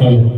Hello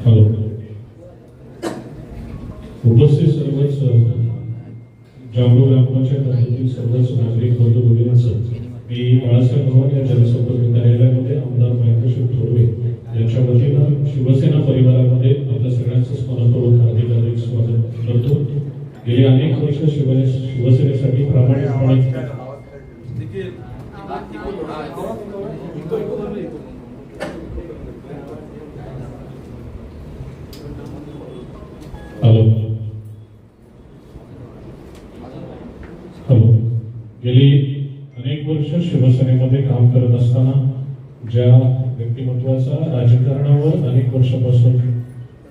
hello उपस्थित सर्वच जांभूळ ग्रामपंचायत हद्दीतील सर्वच नागरिक बंधू भगिनींचं मी बाळासाहेब भवन या जनसंपर्क कार्यालयामध्ये आमदार महेंद्रशिव थोरवे यांच्या वतीनं शिवसेना परिवारामध्ये आपल्या सगळ्यांचं स्मरणपूर्वक हार्दिक हार्दिक स्वागत करतो गेली अनेक वर्ष शिवने शिवसेनेसाठी प्रामाणिकपणे हॅलो हॅलो गेली अनेक वर्ष शिवसेनेमध्ये काम करत असताना ज्या व्यक्तिमत्वाचा राजकारणावर अनेक वर्षापासून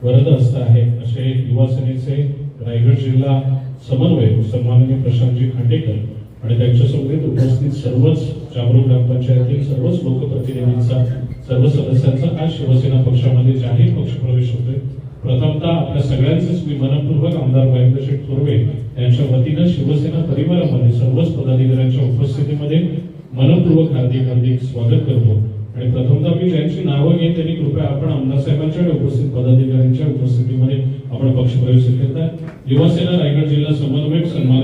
वरद असत आहे असे युवा सेनेचे रायगड जिल्हा समन्वय सन्माननीय प्रशांतजी खांडेकर आणि त्यांच्यासोबत उपस्थित सर्वच जागरूक ग्रामपंचायतील सर्वच लोकप्रतिनिधींचा सर्व सदस्यांचा आज शिवसेना पक्षामध्ये जाहीर पक्षप्रवेश होतोय. प्रथमतः आपल्या सगळ्यांचेच मी मनपूर्वक आमदार महेंद्र शेठ थोरवे यांच्या वतीनं शिवसेना परिवारामध्ये सर्वच पदाधिकाऱ्यांच्या उपस्थितीमध्ये मनपूर्वक हार्दिक हार्दिक स्वागत करतो. आणि प्रथमतः मी ज्यांची नावं घेईन त्यांनी कृपया आपण आमदार साहेबांच्या आणि उपस्थित पदाधिकाऱ्यांच्या उपस्थितीमध्ये आपण पक्षप्रवेश करताय युवासेना रायगड जिल्हा समन्वयक सन्मान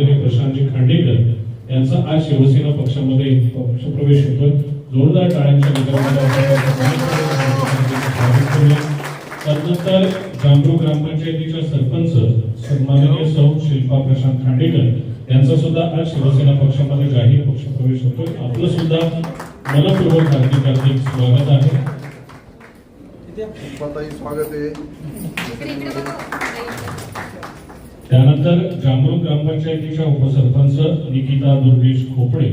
यांचा आज शिवसेना पक्षामध्ये पक्षप्रवेश होतोय. जोरदार टाळ्यांच्या. त्यानंतर जांभरू ग्रामपंचायतीच्या सरपंच सन्माननीय सौ शिल्पा प्रशांत खांडेकर यांचा सुद्धा आज शिवसेना पक्षामध्ये जाहीर पक्षप्रवेश होतोय. आपलं सुद्धा मनपूर्वक हार्दिक हार्दिक स्वागत आहे. स्वागत आहे. त्यानंतर जांभरू ग्रामपंचायतीच्या उपसरपंच निकिता दुर्गेश खोपडे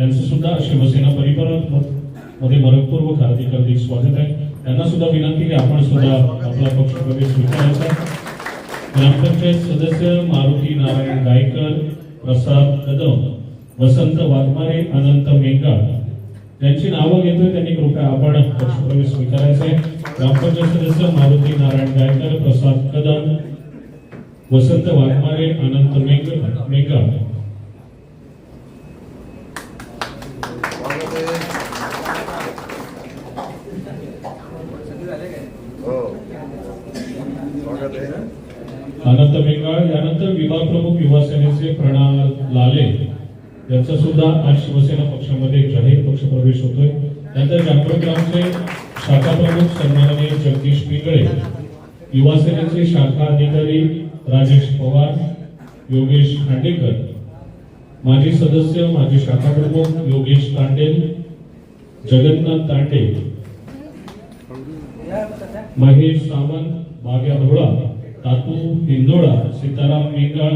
यांचं सुद्धा शिवसेना परिवारामध्ये मनपूर्वक हार्दिक हार्दिक स्वागत आहे. त्यांना सुद्धा विनंती की आपण सुद्धा आपला पक्षप्रवेश स्वीकारायचा. ग्रामपंचायत सदस्य मारुती नारायण गायकर प्रसाद कदम वसंत वाघमारे अनंत मेंगा त्यांची नावं घेतोय. त्यांनी कृपया आपण पक्षप्रवेश स्वीकारायचा आहे. ग्रामपंचायत सदस्य मारुती नारायण गायकर प्रसाद कदम वसंत वाघमारे अनंत मेंग मेंगा अनंत मेंगाळ यानंतर विभाग प्रमुख युवा सेनेचे प्रणाल लाले. यांचा सुद्धा आज शिवसेना पक्षामध्ये जाहीर पक्षप्रवेश होतोय. त्यानंतर जांभूळ ग्रामचे शाखा प्रमुख सन्माननीय जगदीश पिंगळे. युवा सेनेचे शाखा अधिकारी राजेश पवार योगेश खांडेकर. माजी सदस्य माजी शाखा प्रमुख योगेश तांडेल जगन्नाथ तांडे. महेश सावंत बाग्या धोळा तातू हिंदोळा सीताराम मेंगाळ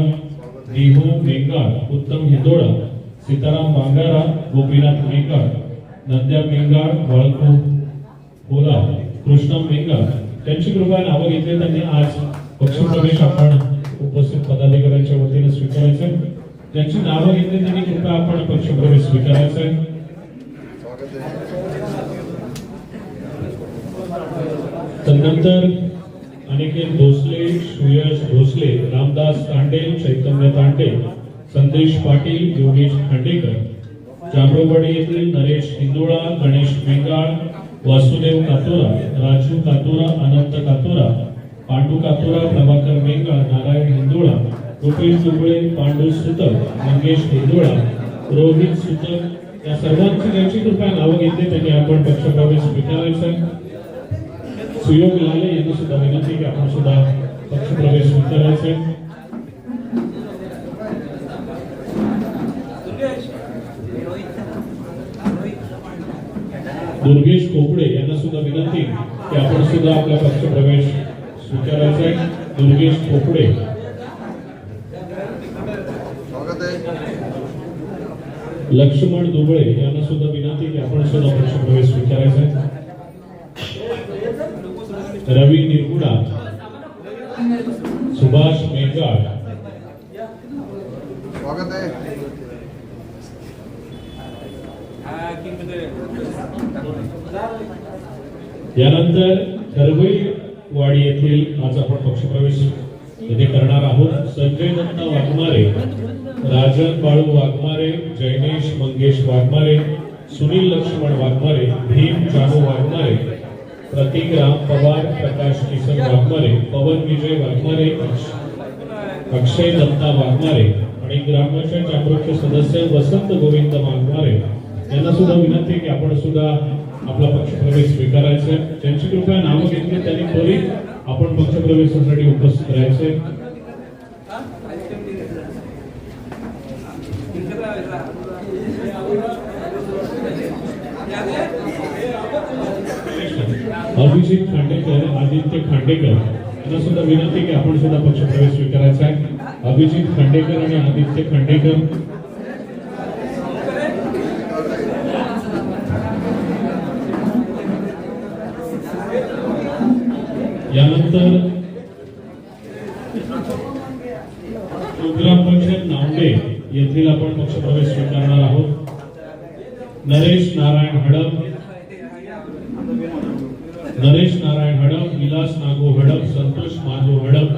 देहू मेंगाळ उत्तम हिंदोळा सीताराम बांगारा गोपीनाथ मेंगाळ नद्या मेंगाळ वाळकू होला कृष्णम मेंगाळ. त्यांची कृपया नावं घेतली त्यांनी आज. पक्षप्रवेश आपण उपस्थित पदाधिकाऱ्यांच्या वतीने स्वीकारायचं. त्यांची नावं घेतली त्यांनी कृपया आपण पक्षप्रवेश स्वीकारायचं. तदनंतर अनिकेत भोसले सुयश भोसले रामदास तांडे चैतन्य तांडे संदेश पाटील योगेश खांडेकर जांभरोवाडी येथील नरेश हिंदोळा गणेश मेंगाळ वासुदेव कातोरा राजू कातोरा अनंत कातोरा पांडू कातोरा प्रभाकर मेंगा नारायण हिंदोळा रुपेश दुबळे पांडू सुतक मंगेश हिंदोळा रोहित सुतक या सर्वांची ज्यांची कृपया नावं घेतली त्यांनी आपण पक्षप्रवेश स्वीकारायचा आहे. सुयोग लाले यांनी सुद्धा विनंती की आपण सुद्धा पक्षप्रवेश स्वीकारायचा आहे. दुर्गेश कोबडे यांना सुद्धा विनंती की आपण सुद्धा आपला पक्षप्रवेश आहे दुर्गेश आहे. लक्ष्मण दुबळे यांना सुद्धा विनंती की आपण सुद्धा पक्षप्रवेश स्वीकारायचा आहे रवी निरगुडा. सुभाष मेघाळ स्वागत आहे. यानंतर वाडी येथील आज आपण पक्षप्रवेश इथे करणार आहोत. संजय दत्त वाघमारे राजन बाळू वाघमारे जयनेश मंगेश वाघमारे सुनील लक्ष्मण वाघमारे भीम जानू वाघमारे प्रतीक राम पवार प्रकाश किसन वाघमारे पवन विजय वाघमारे अक्षय दत्ता वाघमारे आणि ग्रामपंचायत जागृतचे सदस्य वसंत गोविंद वाघमारे. यांना सुद्धा विनंती की आपण सुद्धा आपला पक्षप्रवेश स्वीकारायचा आहे. ज्यांची कृपया नावं घेतली त्यांनी त्वरित आपण पक्षप्रवेशासाठी उपस्थित राहायचंय अभिजित खांडेकर आदित्य खांडेकर यांना सुद्धा विनंती की आपण सुद्धा पक्षप्रवेश स्वीकारायचा आहे अभिजित खांडेकर आणि आदित्य खांडेकर यानंतर ग्रामपंचायत नावडे येथील आपण पक्षप्रवेश स्वीकारणार आहोत. नरेश नारायण हडप नरेश नारायण हडप विलास नागो हडप संतोष माधव हडप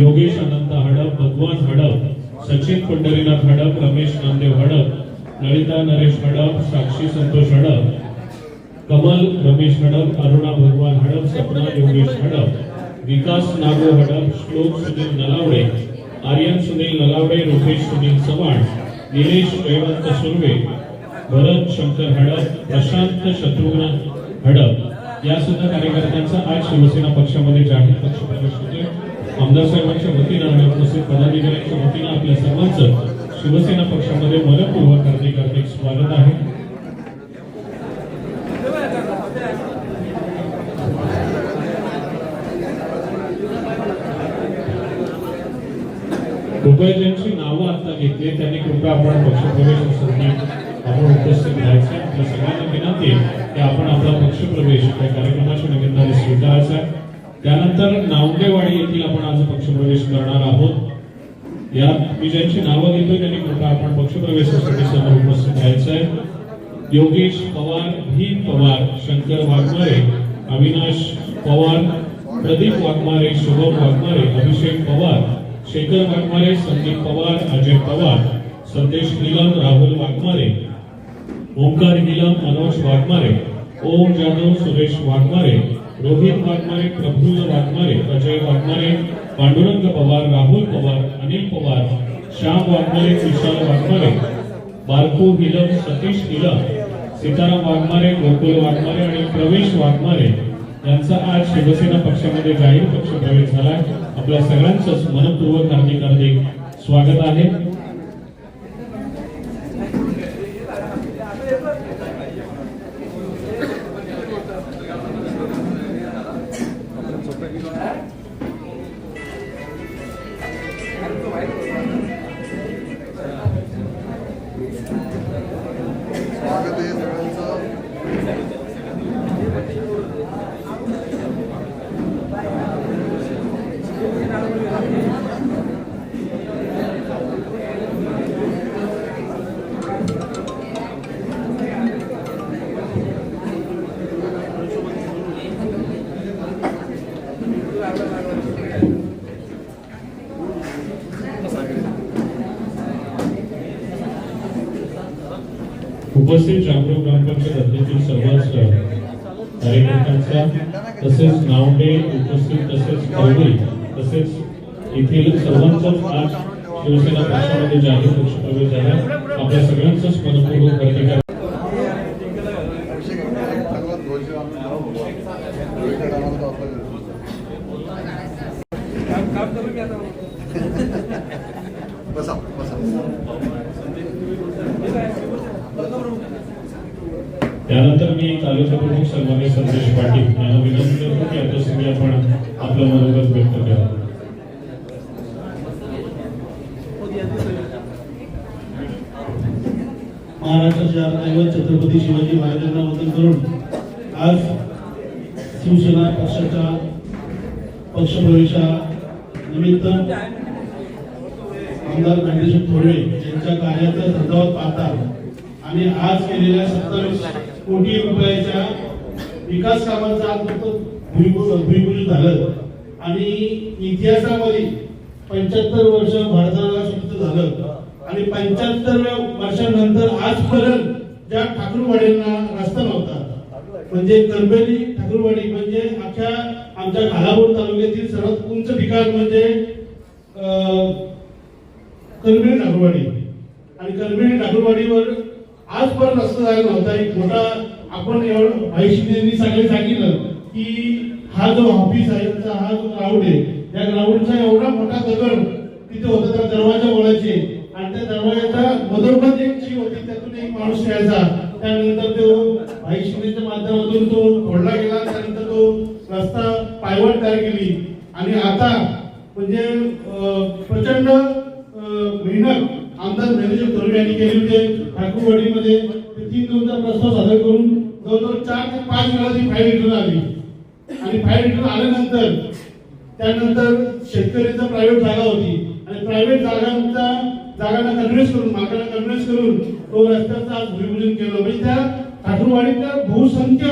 योगेश अनंत हडप भगवान हडप सचिन पंढरीनाथ हडप रमेश नामदेव हडप ललिता नरेश हडप साक्षी संतोष हडप कमल रमेश हडप अरुणा भगवान हडप सपना योगेश हडप विकास नागो हडप श्लोक सुनील नलावडे आर्यन सुनील नलावडे रुपेश सुनील चव्हाण निलेश जयवंत सुर्वे भरत शंकर हडप प्रशांत शत्रुघ्न हडप. या सुद्धा कार्यकर्त्यांचा आज शिवसेना पक्षामध्ये जाहीर पक्ष प्रवेश होतोय. आमदार साहेबांच्या वतीनं आणि उपस्थित पदाधिकाऱ्यांच्या वतीनं आपल्या सर्वांचं शिवसेना पक्षामध्ये मनपूर्वक हार्दिक हार्दिक स्वागत आहे. कृपया नावं आता घेतली त्यांनी कृपया आपण पक्षप्रवेशासाठी आपण उपस्थित राहायचं. आपल्या सगळ्यांना विनंती की आपण आपला पक्षप्रवेश त्या कार्यक्रमाच्या निमित्ताने स्वीकारायचा त्यानंतर नावडेवाडी येथील आपण आज पक्षप्रवेश करणार आहोत. या मी ज्यांची नावं घेतोय त्यांनी कृपया आपण पक्षप्रवेशासाठी समोर उपस्थित राहायचं आहे. योगेश पवार भीम पवार शंकर वाघमारे अविनाश पवार प्रदीप वाघमारे शुभम वाघमारे अभिषेक पवार शेखर वाघमारे संदीप पवार अजय पवार संदेश निलम राहुल वाघमारे ओंकार निलम मनोज वाघमारे ओम जाधव सुरेश वाघमारे रोहित वाघमारे प्रफुल्ल वाघमारे अजय वाघमारे पांडुरंग पवार राहुल पवार अनिल पवार श्याम वाघमारे विशाल वाघमारे बारको निलम सतीश निलम सीताराम वाघमारे गोकुल वाघमारे आणि प्रवेश वाघमारे यांचा आज शिवसेना पक्षामध्ये जाहीर पक्ष प्रवेश झाला आपल्या सगळ्यांचं मनपूर्वक हार्दिक हार्दिक स्वागत आहे. तसेच नावडे उपस्थित तसेच कवडी तसेच येथील सर्वांचाच आज शिवसेना पक्षामध्ये जाहीर पक्ष प्रवेश झाला आपल्या सगळ्यांचंच मनपूर्वक हार्दिक अभिषेक एक चांगला ध्वज आणून लावा बाबा. ध्वजच्या टायमाला तो आपला करतो. बसा बसा त्यानंतर मी तालुका प्रमुख सन्मान्य संदेश पाटील यांना विनंती करतो की आता तुम्ही आपण आपलं मनोगत व्यक्त करा महाराष्ट्राच्या दैवत छत्रपती शिवाजी महाराजांना वंदन करून आज शिवसेना पक्षाच्या पक्षप्रवेशा निमित्त आमदार ज्ञानेश्वर थोरवे यांच्या कार्याचा धर्मावर पाहता आणि आज केलेल्या सत्तावीस कोटी रुपयाच्या विकास कामांचं आज फक्त भूमिपू- भूमिपूजन झालं आणि इतिहासामध्ये पंच्याहत्तर वर्ष भारताला स्वातंत्र्य झालं आणि पंच्याहत्तर वर्षानंतर आजपर्यंत ज्या ठाकूरवाड्यांना रस्ता नव्हता म्हणजे करबेली ठाकूरवाडी म्हणजे अख्ख्या आमच्या घालापूर तालुक्यातील सर्वात उंच ठिकाण म्हणजे अं, करबेली ठाकूरवाडी. आणि करबेली ठाकूरवाडीवर आजपर्यंत रस्ता झाला नव्हता. एक मोठा आपण एवढं भाई सगळे सांगितलं की हा जो ऑफिस आहे हा जो ग्राउंड आहे या ग्राउंडचा एवढा मोठा दगड तिथे होता त्या दरवाजा बोलायचे. आणि त्या दरवाजाचा मधोमध एक ची होती त्यातून एक माणूस यायचा. त्यानंतर तो भाई शिंदेच्या माध्यमातून तो फोडला गेला त्यानंतर तो रस्ता पायवट तयार केली. आणि आता म्हणजे प्रचंड मेहनत आमदार ज्ञानेश्वर थोरवे यांनी केली होते. ठाकूरवाडीमध्ये तीन दोनचा प्रस्ताव सादर करून जवळजवळ चार ते पाच वेळा ती फाईल रिटर्न आली. आणि फाईल रिटर्न आल्यानंतर त्यानंतर शेतकऱ्याचा प्रायव्हेट जागा होती. आणि प्रायव्हेट जागांचा जागांना कन्व्हेन्स करून मालकांना कन्व्हेन्स करून तो रस्त्याचं आज भूमिपूजन केलं. म्हणजे त्या ठाकूरवाडीच्या बहुसंख्य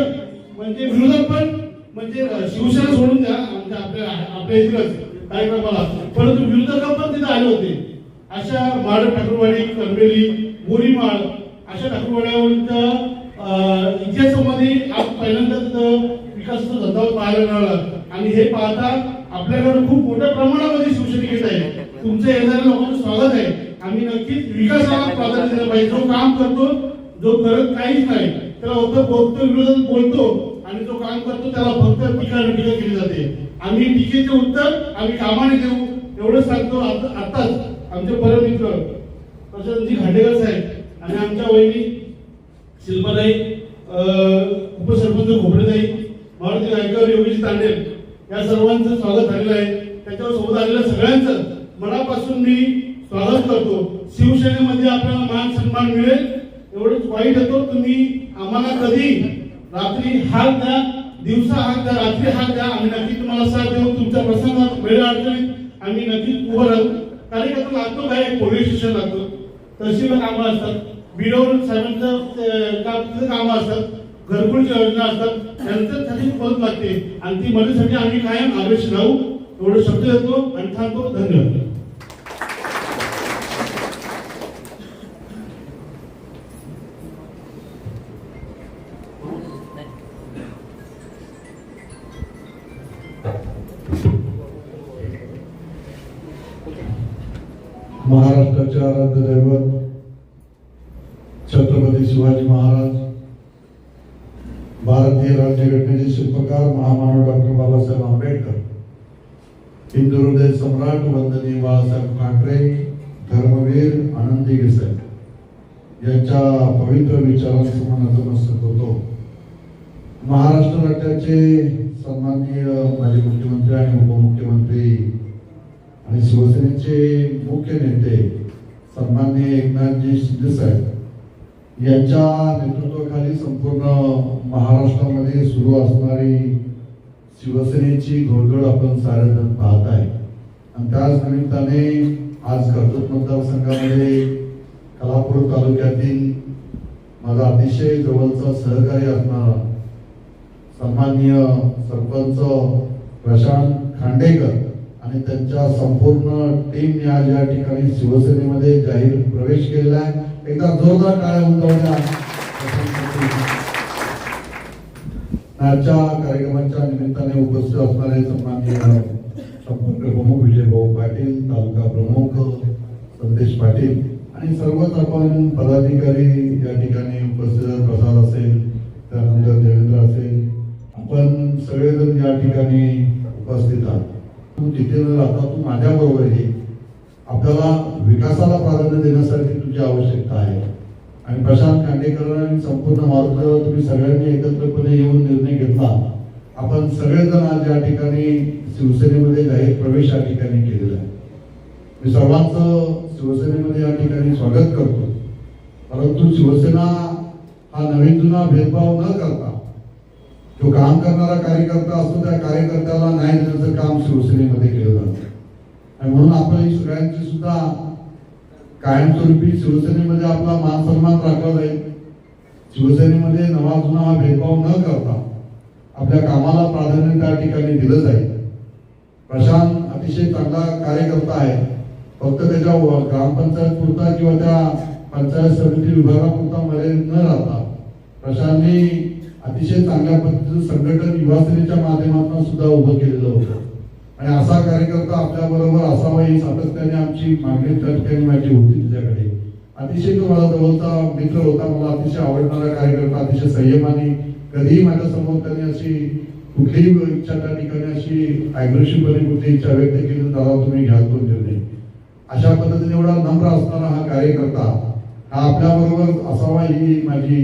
म्हणजे विरोधक पण म्हणजे शिवसेना सोडून द्या म्हणजे आपल्या आपल्या इथलंच कार्यक्रमाला. परंतु विरोधक पण तिथे आले होते. अशा माड ठाकूरवाडी करबेली बोरीमाळ अशा ठाकूरवाड्यावरच्या इतिहासामध्ये आज पहिल्यांदा तिथं विकासाचा धंदा पाहायला मिळाला. आणि हे पाहता आपल्याकडे खूप मोठ्या प्रमाणामध्ये शिवसेने येत आहे. तुमच्या येणाऱ्या लोकांचं स्वागत आहे. आम्ही नक्कीच विकासाला प्राधान्य दिलं पाहिजे. जो काम करतो जो करत काहीच नाही त्याला फक्त बोलतो विरोधात बोलतो आणि जो काम करतो त्याला फक्त टीका टीका केली जाते. आम्ही टीकेचे उत्तर आम्ही कामाने देऊ एवढं सांगतो आता आताच आमचे परमित्र प्रशांतजी खांडेकर साहेब आणि आमच्या वहिनी शिल्पाताई उपसरपंच खोबरेताई मारुती गायकर योगेश तांडेल या सर्वांचं स्वागत झालेलं आहे. त्याच्यावर सोबत आलेल्या सगळ्यांचं मनापासून मी स्वागत करतो. शिवसेनेमध्ये आपल्याला मान सन्मान मिळेल एवढंच वाईट होतो. तुम्ही आम्हाला कधी रात्री हात द्या दिवसा हात द्या रात्री हात द्या. आम्ही नक्की तुम्हाला साथ देऊ. तुमच्या प्रसंगात वेळ अडचणीत आम्ही नक्की उभं राहू. कार्यकर्ता लागतो काय? पोलीस स्टेशन लागतो. तहसील कामं असतात. बिडोर साहेबांचं कामं असतात. घरकुलच्या योजना असतात. त्यांचं त्याची मदत लागते. आणि ती मदतीसाठी आम्ही कायम आवेश राहू. एवढं शब्द देतो आणि थांबतो. धन्यवाद. महाराष्ट्राचे आराध्य दैवत छत्रपती शिवाजी महाराज भारतीय राज्यघटनेचे शिल्पकार महामानव डॉक्टर बाबासाहेब आंबेडकर हिंदू हृदय सम्राट वंदनीय बाळासाहेब ठाकरे धर्मवीर आनंदी देसाई यांच्या पवित्र विचारांसमोर नतमस्तक होतो महाराष्ट्र राज्याचे सन्माननीय माजी मुख्यमंत्री आणि उपमुख्यमंत्री आणि शिवसेनेचे मुख्य नेते सन्माननीय एकनाथजी शिंदे साहेब यांच्या नेतृत्वाखाली संपूर्ण महाराष्ट्रामध्ये सुरू असणारी शिवसेनेची घोडदौड आपण सारेजण पाहत आहे. आणि त्याच निमित्ताने आज कर्जत मतदारसंघामध्ये कलापूर तालुक्यातील माझा अतिशय जवळचा सहकारी असणारा सन्माननीय सरपंच प्रशांत खांडेकर आणि त्यांच्या संपूर्ण टीमने आज या ठिकाणी शिवसेनेमध्ये जाहीर प्रवेश केलेला आहे. एकदा जोरदार टाळ्या उमटवल्या आजच्या कार्यक्रमाच्या निमित्ताने उपस्थित असणारे सन्माननीय संपर्क प्रमुख विजय भाऊ पाटील तालुका प्रमुख संदेश पाटील आणि सर्वच आपण पदाधिकारी या ठिकाणी उपस्थित प्रसाद असेल त्यानंतर देवेंद्र असेल. आपण सगळेजण या ठिकाणी उपस्थित आहात. तू तिथे न राहता तू माझ्याबरोबर हे आपल्याला विकासाला प्राधान्य देण्यासाठी तुझी आवश्यकता आहे. आणि प्रशांत खांडेकर आणि संपूर्ण मारुतीला तुम्ही सगळ्यांनी एकत्रपणे येऊन निर्णय घेतला. आपण सगळेजण आज या ठिकाणी शिवसेनेमध्ये जाहीर प्रवेश या ठिकाणी केलेला आहे. मी सर्वांचं शिवसेनेमध्ये या ठिकाणी स्वागत करतो. परंतु शिवसेना हा नवीन जुना भेदभाव न करता जो काम करणारा कार्यकर्ता असतो त्या कार्यकर्त्याला न्याय देण्याचं काम शिवसेनेमध्ये केलं जातं. आणि म्हणून आपण ही सगळ्यांची सुद्धा कायमस्वरूपी शिवसेनेमध्ये आपला मान सन्मान राखला जाईल. शिवसेनेमध्ये नवा जुना हा भेदभाव न करता आपल्या कामाला प्राधान्य त्या ठिकाणी दिलं जाईल. प्रशांत अतिशय चांगला कार्यकर्ता आहे. फक्त त्याच्या ग्रामपंचायत पुरता किंवा त्या पंचायत समिती विभागापुरता मर्यादित न राहता प्रशांतने अतिशय चांगल्या पद्धतीचं संघटन युवासेनेच्या माध्यमातून सुद्धा उभं केलेलं होतं. आणि असा कार्यकर्ता आपल्या बरोबर असावा ही सातत्याने आमची मागणी त्या ठिकाणी माझी होती तिच्याकडे. अतिशय तो मला जवळचा मित्र होता मला अतिशय आवडणारा कार्यकर्ता अतिशय संयमाने कधीही माझ्यासमोर त्यांनी अशी कुठलीही इच्छा त्या ठिकाणी अशी अग्रेसिव्हपणे कुठली इच्छा व्यक्त केली दादा तुम्ही घ्या तो निर्णय. अशा पद्धतीने एवढा नम्र असणारा हा कार्यकर्ता हा आपल्या बरोबर असावा ही माझी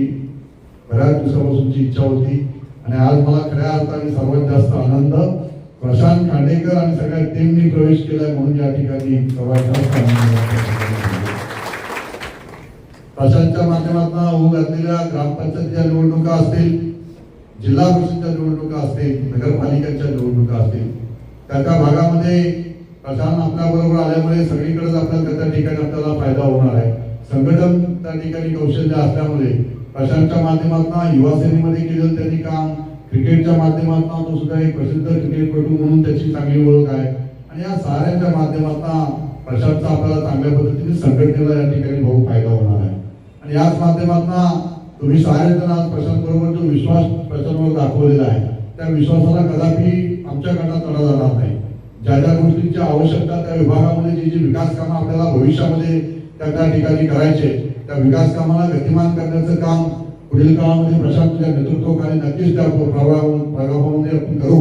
बऱ्याच दिवसापासूनची इच्छा होती. आणि आज मला खऱ्या अर्थाने सर्वात जास्त आनंद प्रशांत खांडेकर आणि सगळ्या टीमनी प्रवेश केलाय म्हणून या ठिकाणी सर्वात जास्त आनंद प्रशांतच्या माध्यमातून होऊ घातलेल्या ग्रामपंचायतीच्या निवडणुका असतील जिल्हा परिषदच्या निवडणुका असतील नगरपालिकांच्या निवडणुका असतील त्या त्या भागामध्ये प्रशांत आपल्या बरोबर आल्यामुळे सगळीकडेच आपल्याला त्या ठिकाणी आपल्याला फायदा होणार आहे. संघटन त्या ठिकाणी कौशल्य असल्यामुळे प्रशांतच्या माध्यमातून युवा सेनेमध्ये केलेलं त्यांनी काम क्रिकेटच्या माध्यमातून तो सुद्धा एक प्रसिद्ध क्रिकेटपटू म्हणून त्याची चांगली ओळख आहे. आणि या साऱ्यांच्या माध्यमातून प्रशांतचा आपल्याला चांगल्या पद्धतीने संघटनेला या ठिकाणी भाऊ फायदा होणार आहे. आणि याच माध्यमातून तुम्ही सारेजण आज प्रशांत बरोबर जो विश्वास प्रशांतवर दाखवलेला आहे त्या विश्वासाला कदापि आमच्या गटात तडा जाणार नाही. ज्या ज्या गोष्टींची आवश्यकता त्या विभागामध्ये जी जी विकास कामं आपल्याला भविष्यामध्ये त्या त्या ठिकाणी करायचे त्या विकास कामाला गतिमान करण्याचं काम पुढील काळामध्ये प्रशांतच्या नेतृत्वाखाली नक्कीच त्या प्रभावामध्ये आपण करू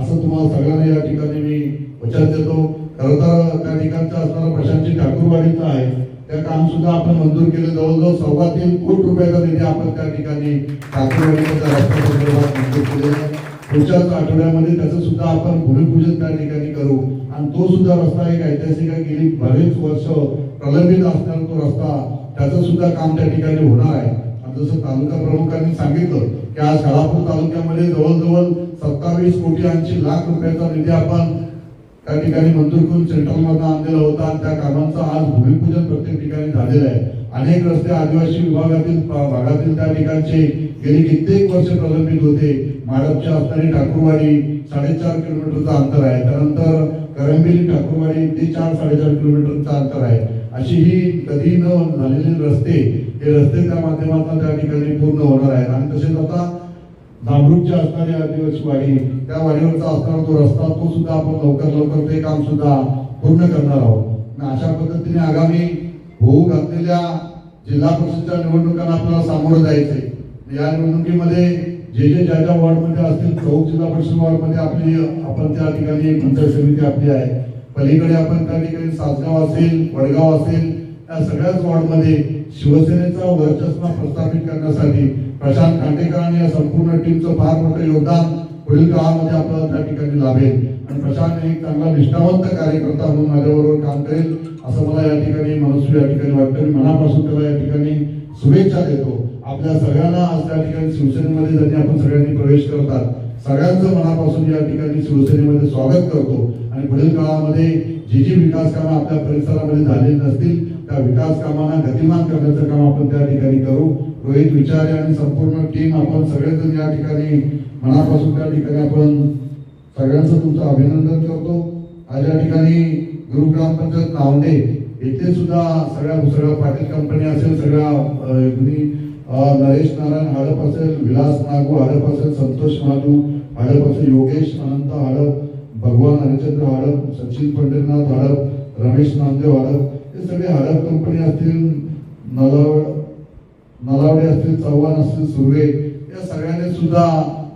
असं तुम्हाला सगळ्यांना या ठिकाणी मी वचन देतो. खरं तर त्या ठिकाणचा असणारा प्रशांतची ठाकूरवाडीचं आहे. त्या काम सुद्धा आपण मंजूर केलं. जवळजवळ सव्वा तीन कोटी रुपयाचा निधी आपण त्या ठिकाणी ठाकूरवाडीच्या रस्त्यासंदर्भात मंजूर केलेला आहे. पुढच्याच आठवड्यामध्ये त्याचं सुद्धा आपण भूमिपूजन त्या ठिकाणी करू. आणि तो सुद्धा रस्ता एक ऐतिहासिक गेली बरेच वर्ष प्रलंबित असणारा तो रस्ता त्याचं सुद्धा काम त्या ठिकाणी होणार आहे. आणि जसं तालुका प्रमुखांनी सांगितलं की आज खालापूर तालुक्यामध्ये जवळजवळ सत्तावीस कोटी ऐंशी लाख रुपयाचा निधी आपण त्या ठिकाणी मंजूर करून सेंट्रलमधून आणलेला होता. आणि त्या कामांचं आज भूमिपूजन प्रत्येक ठिकाणी झालेलं आहे. अनेक रस्ते आदिवासी विभागातील भागातील त्या ठिकाणचे गेली कित्येक वर्ष प्रलंबित होते. माडपच्या असणारी ठाकूरवाडी साडेचार किलोमीटरचं अंतर आहे. त्यानंतर करंबिली ठाकूरवाडी ते चार साडेचार किलोमीटरचं अंतर आहे. अशी ही कधी न झालेले रस्ते हे रस्ते त्या माध्यमातून त्या ठिकाणी पूर्ण होणार आहेत. आणि तसेच आता जांभरूकची असणारी आदिवासी वाडी त्या वाडीवरचा असणारा तो रस्ता तो सुद्धा आपण लवकर लवकर ते काम सुद्धा पूर्ण करणार आहोत. आणि अशा पद्धतीने आगामी होऊ घातलेल्या जिल्हा परिषदच्या निवडणुकांना आपल्याला सामोरं जायचंय. या निवडणुकीमध्ये जे जे ज्या ज्या वॉर्डमध्ये असतील चौक जिल्हा परिषद वॉर्डमध्ये आपली आपण त्या ठिकाणी पंचायत समिती आपली आहे. पलीकडे आपण त्या ठिकाणी सासगाव असेल वडगाव असेल या सगळ्याच वॉर्डमध्ये शिवसेनेचा वर्चस्व प्रस्थापित करण्यासाठी प्रशांत खांडेकर आणि या संपूर्ण टीमचं फार मोठं योगदान पुढील काळामध्ये आपल्याला त्या ठिकाणी लाभेल. आणि प्रशांत एक चांगला निष्ठावंत कार्यकर्ता म्हणून माझ्याबरोबर काम करेल असं मला या ठिकाणी मनस्वी या ठिकाणी वाटतं मी मनापासून त्याला या ठिकाणी शुभेच्छा देतो. आपल्या सगळ्यांना आज त्या ठिकाणी शिवसेनेमध्ये ज्यांनी आपण सगळ्यांनी प्रवेश करतात सगळ्यांचं मनापासून या ठिकाणी शिवसेनेमध्ये स्वागत करतो. आणि पुढील काळामध्ये जी जी विकास कामं आपल्या परिसरामध्ये झालेली नसतील त्या विकास कामांना गतिमान करण्याचं काम आपण त्या ठिकाणी करू. रोहित विचारे आणि संपूर्ण टीम आपण सगळेजण या ठिकाणी मनापासून त्या ठिकाणी आपण सगळ्यांचं तुमचं अभिनंदन करतो. आज या ठिकाणी गुरु ग्रामपंचायत नावंडे येथे सुद्धा सगळ्या सगळ्या पाटील कंपनी असेल सगळ्या नरेश नारायण हडप असेल विलास नागू हडप असेल संतोष माधू हडप असेल योगेश अनंत हडप भगवान हरिचंद्र हडप सचिन पंढरीनाथ हडप रमेश नामदेव हडप हे सगळे हडप कंपनी असतील नलावड नलावडे असतील चव्हाण असतील सुर्वे या सगळ्यांनी सुद्धा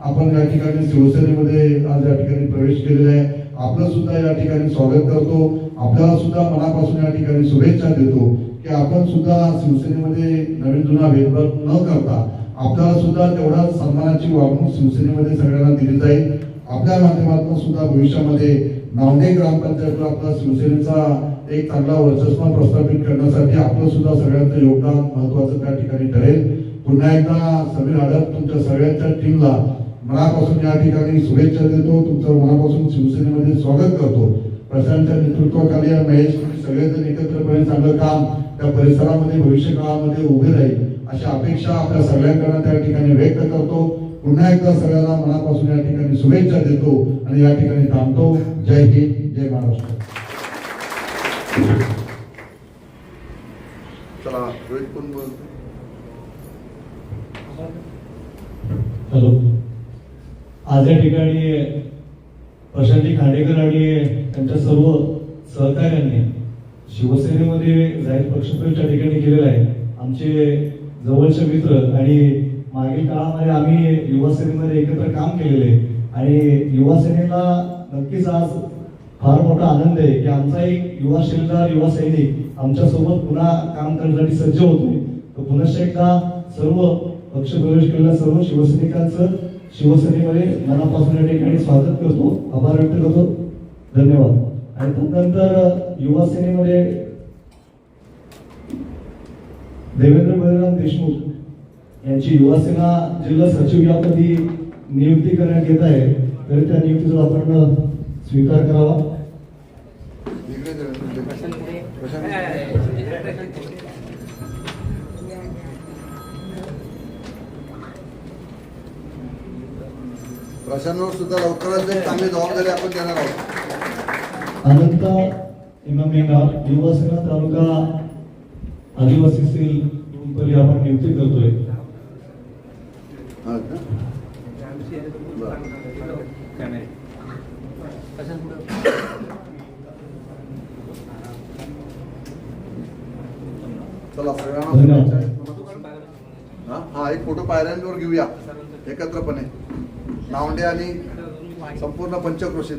आपण या ठिकाणी शिवसेनेमध्ये आज या ठिकाणी प्रवेश केलेला आहे. आपलं सुद्धा या ठिकाणी स्वागत करतो. आपल्याला सुद्धा मनापासून या ठिकाणी शुभेच्छा देतो. की आपण सुद्धा शिवसेनेमध्ये नवीन जुना भेदभाव न करता आपल्याला सुद्धा तेवढा सन्मानाची वागणूक शिवसेनेमध्ये सगळ्यांना दिली जाईल. आपल्या माध्यमातून सुद्धा भविष्यामध्ये नावडे ग्रामपंचायतला आपला शिवसेनेचा एक चांगला वर्चस्व प्रस्थापित करण्यासाठी आपलं सुद्धा सगळ्यांचं योगदान महत्वाचं त्या ठिकाणी ठरेल. पुन्हा एकदा समीर हडप तुमच्या सगळ्यांच्या टीमला मनापासून या ठिकाणी शुभेच्छा देतो. तुमचं मनापासून शिवसेनेमध्ये स्वागत करतो. प्रशांतच्या नेतृत्वाखाली या महेश सगळेजण एकत्रपणे चांगलं काम त्या परिसरामध्ये भविष्य काळामध्ये उभे राहील अशा अपेक्षा आपल्या सगळ्यांकडनं त्या ठिकाणी व्यक्त करतो. पुन्हा एकदा सगळ्यांना मनापासून या ठिकाणी शुभेच्छा देतो आणि या ठिकाणी थांबतो. जय हिंद जय महाराष्ट्र. चला रोहित कोण बोलतो हॅलो. आज या ठिकाणी प्रशांती खांडेकर आणि त्यांच्या सर्व सहकार्यांनी शिवसेनेमध्ये जाहीर पक्षप्रवेश ठिकाणी गेलेला आहे. आमचे जवळचे मित्र आणि मागील काळामध्ये आम्ही युवा सेनेमध्ये एकत्र काम केलेले आहे. आणि युवा सेनेला नक्कीच आज फार मोठा आनंद आहे की आमचा एक युवा शिलदार युवा सैनिक आमच्यासोबत पुन्हा काम करण्यासाठी सज्ज होतोय. तर पुनश्च एकदा सर्व पक्षप्रवेश केलेल्या सर्व शिवसैनिकांचं शिवसेनेमध्ये मनापासून या ठिकाणी स्वागत करतो. आभार व्यक्त करतो. धन्यवाद. आणि त्यानंतर युवा सेनेमध्ये देवेंद्र बळीराम देशमुख यांची युवासेना जिल्हा सचिव यापदी नियुक्ती करण्यात येत आहे. तरी त्या नियुक्तीचा आपण स्वीकार करावा. प्रशांत प्रशांतवर सुद्धा लवकरच चांगली जबाबदारी आपण देणार आहोत. अनंत इमाम युवासेना तालुका आदिवासी सेल पदी आपण नियुक्ती करतोय हा. चला सगळ्यांना. हा हा एक फोटो पायऱ्यांवर घेऊया एकत्रपणे नावंडे आणि संपूर्ण पंचक्रोशीत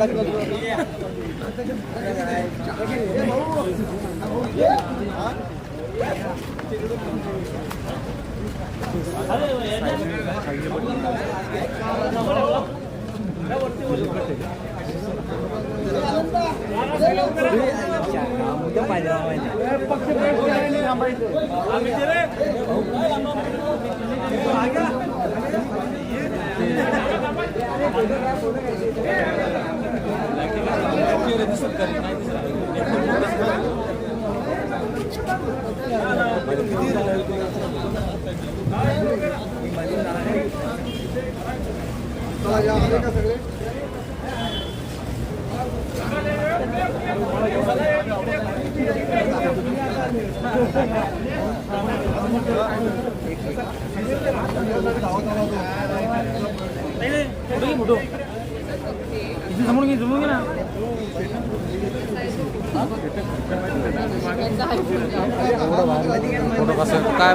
लागलं शिकायला लागली चला या आले का सगळे फोटो कसं काय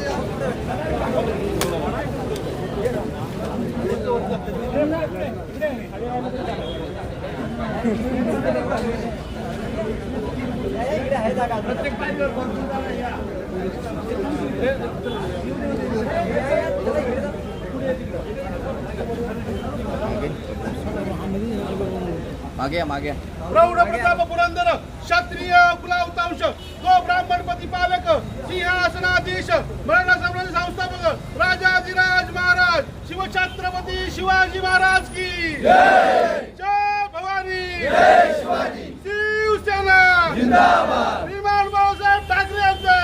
मागे मागे. प्रौढ प्रताप पुरंदर क्षत्रिय कुलावतांश तो ब्राह्मणपती पालक सिंहासनाधीश मराठा समाजाचे संस्थापक राजाधिराज महाराज शिवछत्रपती शिवाजी महाराज की जय. भवानी. शिवसेना विमान बाळासाहेब ठाकरे यांचा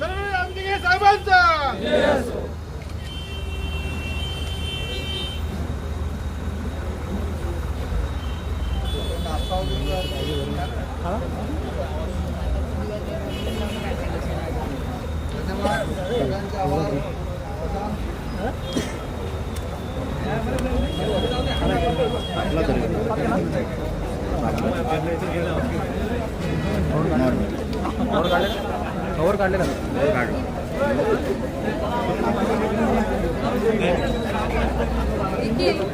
धनंजय अंतिके साहेबांचा त्याच्यामुळे सगळ्यांचे आभार कवर काढले का घ्यायला